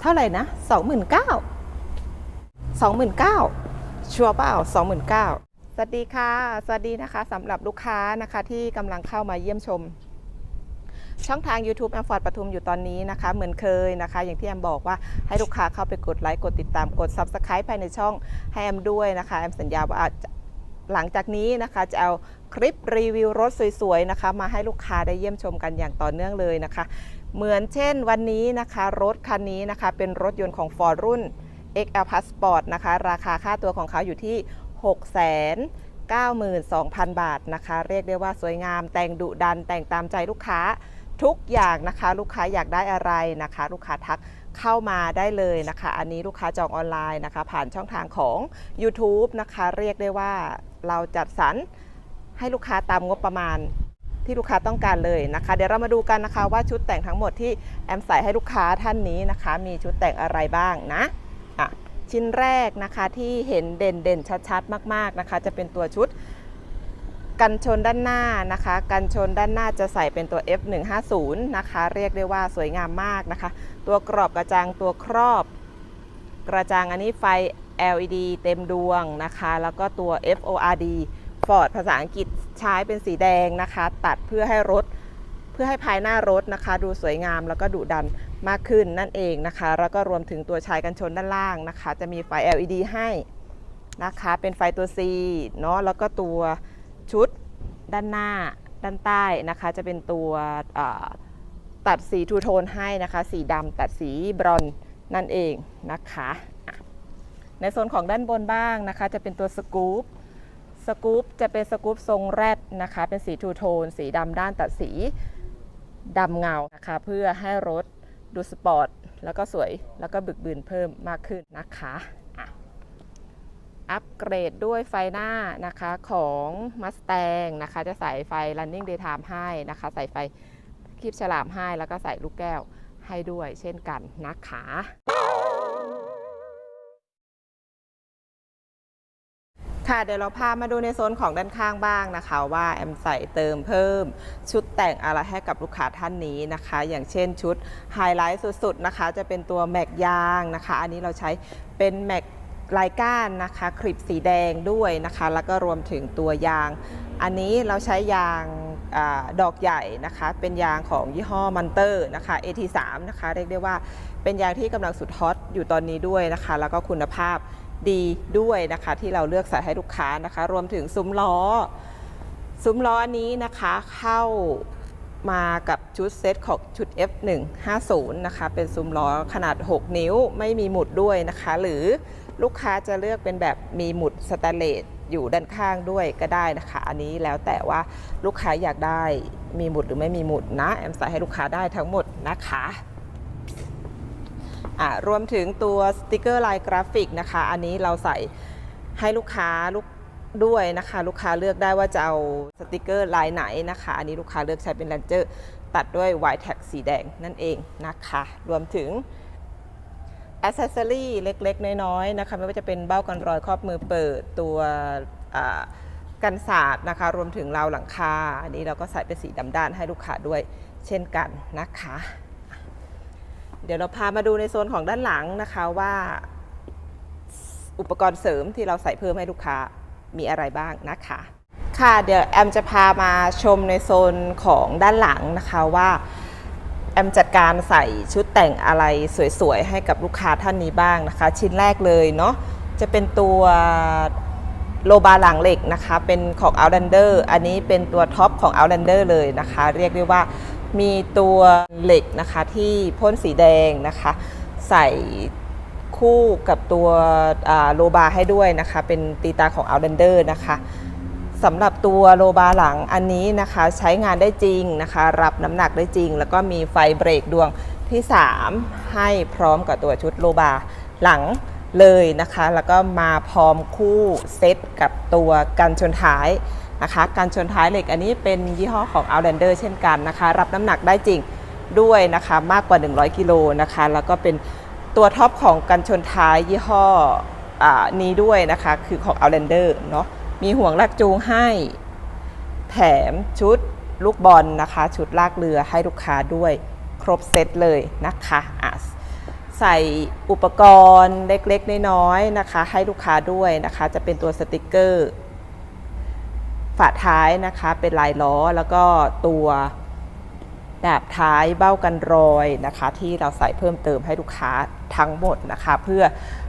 เท่าไหร่นะสองหมื่นเก้าสองหมื่นเก้าชัวร์เปล่าสองหมื่นเก้าสวัสดีค่ะ สวัสดีนะคะสำหรับลูกค้านะคะที่กำลังเข้ามาเยี่ยมชม ช่องทาง YouTube แอมฟอร์ดปทุมอยู่ตอนนี้นะคะ เหมือนเคยนะคะ อย่างที่แอมบอกว่าให้ลูกค้าเข้าไปกดไลค์กดติดตามกด Subscribe ภายในช่องให้แอมด้วยนะคะแอมสัญญาว่าจะ หลังจากนี้นะคะจะเอาคลิปรีวิวรถสวยๆนะคะมาให้ลูกค้าได้เยี่ยมชมกันอย่างต่อเนื่องเลยนะคะ เหมือนเช่นวันนี้นะคะรถคันนี้นะคะเป็นรถยนต์ของ Ford รุ่น XL Passport นะคะราคาค่าตัวของเขาอยู่ที่6 92,000 บาทนะคะ เรียกได้ว่าสวยงาม แต่งดุดันแต่งตามใจลูกค้าทุกอย่างนะคะ ลูกค้าอยากได้อะไรนะคะ ลูกค้าทัก เข้ามาได้เลยนะคะ อันนี้ลูกค้าจองออนไลน์นะคะ ผ่านช่องทางของ YouTube นะคะ เรียกได้ว่าเราจัดสรรให้ลูกค้าตามงบประมาณที่ลูกค้าต้องการเลยนะคะ เดี๋ยวเรามาดูกันนะคะว่าชุดแต่งทั้งหมดที่แอมใส่ให้ลูกค้าท่านนี้นะคะ มีชุดแต่งอะไรบ้างนะอะชิ้นแรกนะคะที่เห็นเด่นเด่นชัดๆ มาก ๆนะคะ จะเป็นตัวชุด กันชนด้านหน้านะคะ กันชนด้านหน้าจะใส่เป็นตัว F150 นะคะ เรียกได้ว่าสวยงามมากนะคะ ตัวกรอบกระจังตัวครอบ กระจังอันนี้ไฟ LED เต็มดวงนะคะ แล้วก็ตัว FORD Ford ภาษาอังกฤษใช้เป็นสีแดงนะคะ ตัดเพื่อให้รถ เพื่อให้ภายหน้ารถนะคะ ดูสวยงามแล้วก็ดุดันมากขึ้นนั่นเองนะคะ แล้วก็รวมถึงตัวชายกันชนด้านล่างนะคะ จะมีไฟ LED ให้นะคะ เป็นไฟตัว C เนาะแล้วก็ตัว ชุดด้านหน้าด้านใต้นะคะจะเป็นตัวตัดสีทูโทนให้นะคะ สีดำตัดสีบรอนนั่นเองนะคะอะในโซนของด้านบนบ้างนะคะ จะเป็นตัวสกู๊ปสกู๊ปจะเป็นสกู๊ปทรงแรดนะคะ เป็นสีทูโทน สีดำด้านตัดสีดำเงานะคะ เพื่อให้รถดูสปอร์ต แล้วก็สวยแล้วก็บึกบืนเพิ่มมากขึ้นนะคะ อัปเกรดด้วยไฟหน้านะคะของ Mustang นะคะ จะใส่ไฟ Running Daytime ให้นะคะ ใส่ไฟคลิปฉลามให้ แล้วก็ใส่ลูกแก้วให้ด้วยเช่นกันนะคะค่ะเดี๋ยวเราพามาดูในโซนของด้านข้างบ้างนะคะ ว่าแอมใส่เติมเพิ่ม ชุดแต่งอะไรให้กับลูกค้าท่านนี้นะคะ อย่างเช่นชุดไฮไลท์สุดๆนะคะ จะเป็นตัวแม็กยางนะคะ อันนี้เราใช้เป็นแม็ก ลายก้านนะคะคลิปสีแดงด้วยนะคะ แล้วก็รวมถึงตัวยาง อันนี้เราใช้ยางอดอกใหญ่นะคะ เป็นยางของยี่ห้อมันเตอร์นะคะ AT3 นะคะ เรียกได้ว่าเป็นยางที่กำลังสุดฮอตอยู่ตอนนี้ด้วยนะคะ แล้วก็คุณภาพดีด้วยนะคะที่เราเลือกใส่ให้ลูกค้านะคะ รวมถึงซุ้มล้อ ซุ้มล้ออันนี้นะคะเข้ามากับชุดเซตของชุด F150 นะคะ เป็นซุ้มล้อขนาด 6 นิ้วไม่มีหมุดด้วยนะคะ หรือ ลูกค้าจะเลือกเป็นแบบมีหมุดสแตนเลสอยู่ด้านข้างด้วยก็ได้นะคะ อันนี้แล้วแต่ว่าลูกค้าอยากได้มีหมุดหรือไม่มีหมุดนะแอมใส่ให้ลูกค้าได้ทั้งหมดนะคะอะรวมถึงตัวสติกเกอร์ลายกราฟิกนะคะ อันนี้เราใส่ให้ลูกค้าลูกด้วยนะคะ ลูกค้าเลือกได้ว่าจะเอาสติกเกอร์ลายไหนนะคะ อันนี้ลูกค้าเลือกใช้เป็นแลนเจอร์ตัดด้วยไวท์แท็กสีแดงนั่นเองนะคะ รวมถึง อ c เซสซอรี่เล็กๆ น้อยๆนะคะไม่ว่าจะเป็นเบ้ากันรอยครอบมือเปิดตัวกันศาสตร์นะคะรวมถึงราวหลังคา อันนี้เราก็ใส่เป็นสีดำด้านให้ลูกค้าด้วยเช่นกันนะคะ เดี๋ยวเราพามาดูในโซนของด้านหลังนะคะว่า อุปกรณ์เสริมที่เราใส่เพิ่มให้ลูกค้ามีอะไรบ้างนะคะ ค่ะเดี๋ยวแอมจะพามาชมในโซนของด้านหลังนะคะว่า แอมจัดการใส่ชุดแต่งอะไรสวยๆ ให้กับลูกค้าท่านนี้บ้างนะคะ ชิ้นแรกเลยเนาะจะเป็นตัวโลบาหลังเหล็กนะคะ เป็นของ Outlander อันนี้เป็นตัวท็อปของ Outlander เลยนะคะ เรียกได้ว่ามีตัวเหล็กนะคะที่พ่นสีแดงนะคะ ใส่คู่กับตัวโลบาให้ด้วยนะคะ เป็นตีตาของ Outlander นะคะ สำหรับตัวโลบาหลังอันนี้นะคะใช้งานได้จริงนะคะ รับน้ำหนักได้จริง แล้วก็มีไฟเบรกดวงที่ 3 ให้พร้อมกับตัวชุดโลบาหลังเลยนะคะ แล้วก็มาพร้อมคู่เซตกับตัวกันชนท้ายนะคะกันชนท้ายเหล็กอันนี้เป็นยี่ห้อของ Outlander เช่นกันนะคะ รับน้ำหนักได้จริงด้วยนะคะมากกว่า 100 กิโลนะคะ แล้วก็เป็นตัวท็อปของกันชนท้ายยี่ห้ออนี้ด้วยนะคะ คือของ Outlander เนาะ มีห่วงลากจูงให้ แถมชุดลูกบอลนะคะ ชุดลากเรือให้ลูกค้าด้วยครบเซตเลยนะคะะใส่อุปกรณ์เล็กๆ น้อยๆนะคะ ให้ลูกค้าด้วยนะคะ จะเป็นตัวสติกเกอร์ ฝาท้ายนะคะเป็นลายล้อแล้วก็ตัวแบบท้ายเบ้ากันรอยนะคะ ที่เราใส่เพิ่มเติมให้ลูกค้าทั้งหมดนะคะ เพื่อ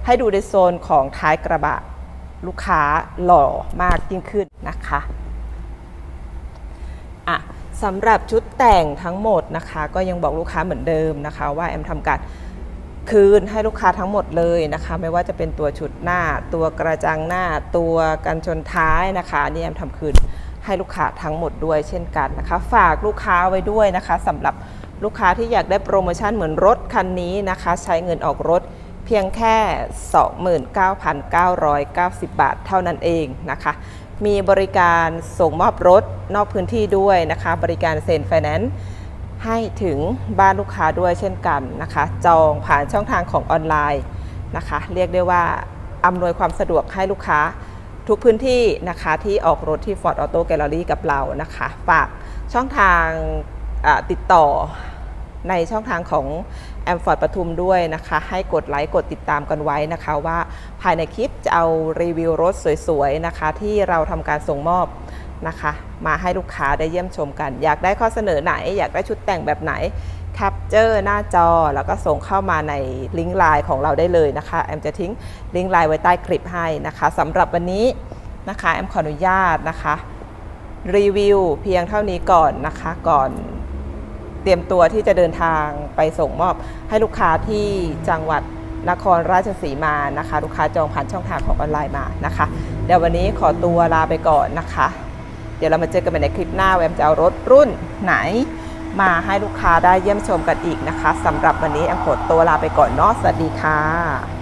ให้ดูในโซนของท้ายกระบะ ลูกค้าหล่อมากยิ่งขึ้นนะคะอะสำหรับชุดแต่งทั้งหมดนะคะ ก็ยังบอกลูกค้าเหมือนเดิมนะคะ ว่าแอมทำการคืนให้ลูกค้าทั้งหมดเลยนะคะ ไม่ว่าจะเป็นตัวชุดหน้า ตัวกระจังหน้า ตัวกันชนท้ายนะคะนี่แอมทำคืนให้ลูกค้าทั้งหมดด้วยเช่นกันนะคะ ฝากลูกค้าไว้ด้วยนะคะสำหรับลูกค้าที่อยากได้โปรโมชั่นเหมือนรถคันนี้นะคะ ใช้เงินออกรถ พียงแค่ 29,990 บาทเท่านั้นเองนะคะ มีบริการส่งมอบรถนอกพื้นที่ด้วยนะคะ บริการเซ็นไฟแนนซ์ให้ถึงบ้านลูกค้าด้วยเช่นกันนะคะ จองผ่านช่องทางของออนไลน์นะคะ เรียกได้ว่าอำนวยความสะดวกให้ลูกค้าทุกพื้นที่นะคะที่ออกรถที่ Ford Auto Gallery กับเรานะคะ ฝากช่องทางติดต่อ ในช่องทางของแอมฟอร์ดปทุมด้วยนะคะ ให้กดไลค์กดติดตามกันไว้นะคะว่าภายในคลิปจะเอารีวิวรถสวยๆนะคะ ที่เราทำการส่งมอบนะคะ มาให้ลูกค้าได้เยี่ยมชมกัน อยากได้ข้อเสนอไหน อยากได้ชุดแต่งแบบไหนแคปเจอร์หน้าจอแล้วก็ส่งเข้ามาในลิงก์ไลน์ของเราได้เลยนะคะแอมจะทิ้งลิงก์ไลน์ไว้ใต้คลิปให้นะคะสำหรับวันนี้นะคะแอมขออนุญาตนะคะรีวิวเพียงเท่านี้ก่อนนะคะก่อน เตรียมตัวที่จะเดินทางไปส่งมอบ ให้ลูกค้าที่จังหวัดนครราชสีมานะคะ ลูกค้าจองผ่านช่องทางของออนไลน์มานะคะ เดี๋ยววันนี้ขอตัวลาไปก่อนนะคะ เดี๋ยวเรามาเจอกันใหม่ในคลิปหน้าแวมจะเอารถรุ่นไหน มาให้ลูกค้าได้เยี่ยมชมกันอีกนะคะสำหรับวันนี้แอมขอตัวลาไปก่อนเนาะสวัสดีค่ะ